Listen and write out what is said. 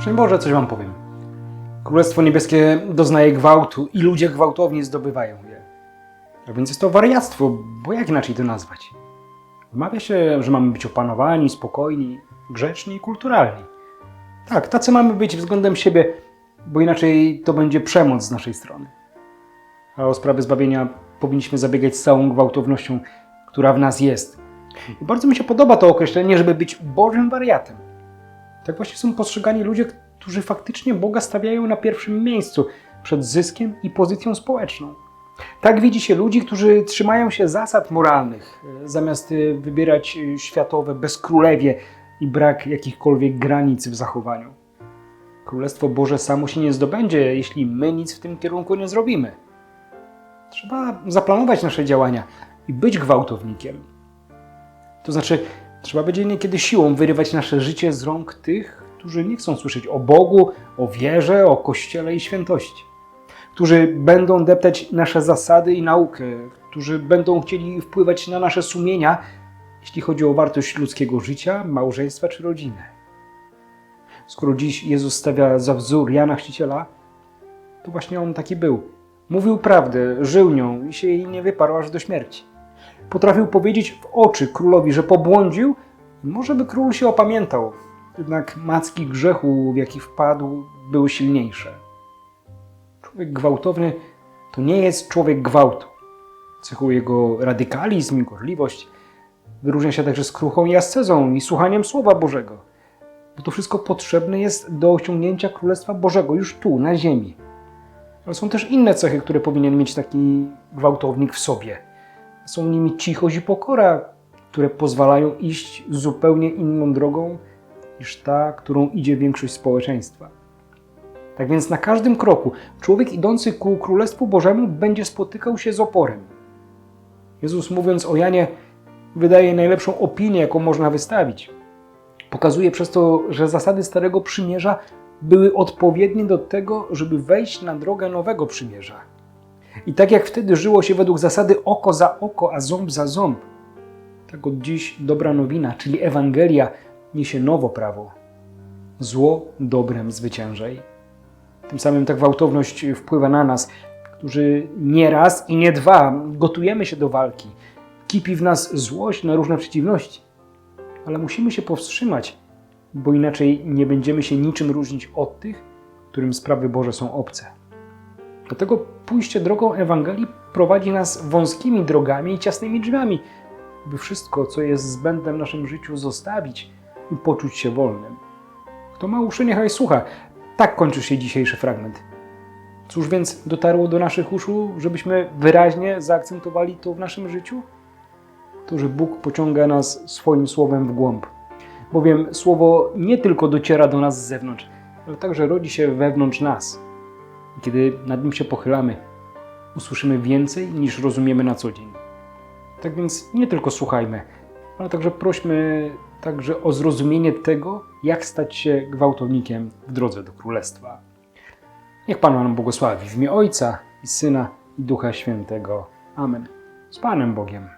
Szczęść Boże, coś wam powiem. Królestwo Niebieskie doznaje gwałtu i ludzie gwałtownie zdobywają je. A więc jest to wariactwo, bo jak inaczej to nazwać? Wmawia się, że mamy być opanowani, spokojni, grzeczni i kulturalni. Tak, tacy mamy być względem siebie, bo inaczej to będzie przemoc z naszej strony. A o sprawę zbawienia powinniśmy zabiegać z całą gwałtownością, która w nas jest. I bardzo mi się podoba to określenie, żeby być Bożym wariatem. Tak właśnie są postrzegani ludzie, którzy faktycznie Boga stawiają na pierwszym miejscu przed zyskiem i pozycją społeczną. Tak widzi się ludzi, którzy trzymają się zasad moralnych, e, zamiast e, wybierać e, światowe bezkrólewie i brak jakichkolwiek granic w zachowaniu. Królestwo Boże samo się nie zdobędzie, jeśli my nic w tym kierunku nie zrobimy. Trzeba zaplanować nasze działania i być gwałtownikiem. To znaczy, trzeba będzie niekiedy siłą wyrywać nasze życie z rąk tych, którzy nie chcą słyszeć o Bogu, o wierze, o Kościele i świętości. Którzy będą deptać nasze zasady i naukę, którzy będą chcieli wpływać na nasze sumienia, jeśli chodzi o wartość ludzkiego życia, małżeństwa czy rodziny. Skoro dziś Jezus stawia za wzór Jana Chrzciciela, to właśnie on taki był. Mówił prawdę, żył nią i się jej nie wyparł aż do śmierci. Potrafił powiedzieć w oczy królowi, że pobłądził, może by król się opamiętał. Jednak macki grzechu, w jaki wpadł, były silniejsze. Człowiek gwałtowny to nie jest człowiek gwałtu. Cechuje jego radykalizm i gorliwość. Wyróżnia się także skruchą i ascezą i słuchaniem Słowa Bożego. Bo to wszystko potrzebne jest do osiągnięcia Królestwa Bożego już tu, na ziemi. Ale są też inne cechy, które powinien mieć taki gwałtownik w sobie. Są nimi cichość i pokora, które pozwalają iść zupełnie inną drogą niż ta, którą idzie większość społeczeństwa. Tak więc na każdym kroku człowiek idący ku Królestwu Bożemu będzie spotykał się z oporem. Jezus mówiąc o Janie wydaje najlepszą opinię, jaką można wystawić. Pokazuje przez to, że zasady Starego Przymierza były odpowiednie do tego, żeby wejść na drogę Nowego Przymierza. I tak jak wtedy żyło się według zasady oko za oko, a ząb za ząb, tak od dziś dobra nowina, czyli Ewangelia, niesie nowo prawo. Zło dobrem zwyciężaj. Tym samym ta gwałtowność wpływa na nas, którzy nie raz i nie dwa gotujemy się do walki. Kipi w nas złość na różne przeciwności. Ale musimy się powstrzymać, bo inaczej nie będziemy się niczym różnić od tych, którym sprawy Boże są obce. Dlatego pójście drogą Ewangelii prowadzi nas wąskimi drogami i ciasnymi drzwiami, by wszystko, co jest zbędne w naszym życiu, zostawić i poczuć się wolnym. Kto ma uszy, niechaj słucha. Tak kończy się dzisiejszy fragment. Cóż więc dotarło do naszych uszu, żebyśmy wyraźnie zaakcentowali to w naszym życiu? To, że Bóg pociąga nas swoim słowem w głąb. Bowiem słowo nie tylko dociera do nas z zewnątrz, ale także rodzi się wewnątrz nas. Kiedy nad nim się pochylamy, usłyszymy więcej niż rozumiemy na co dzień. Tak więc nie tylko słuchajmy, ale także prośmy także o zrozumienie tego, jak stać się gwałtownikiem w drodze do Królestwa. Niech Pan nam błogosławi w imię Ojca i Syna i Ducha Świętego. Amen. Z Panem Bogiem.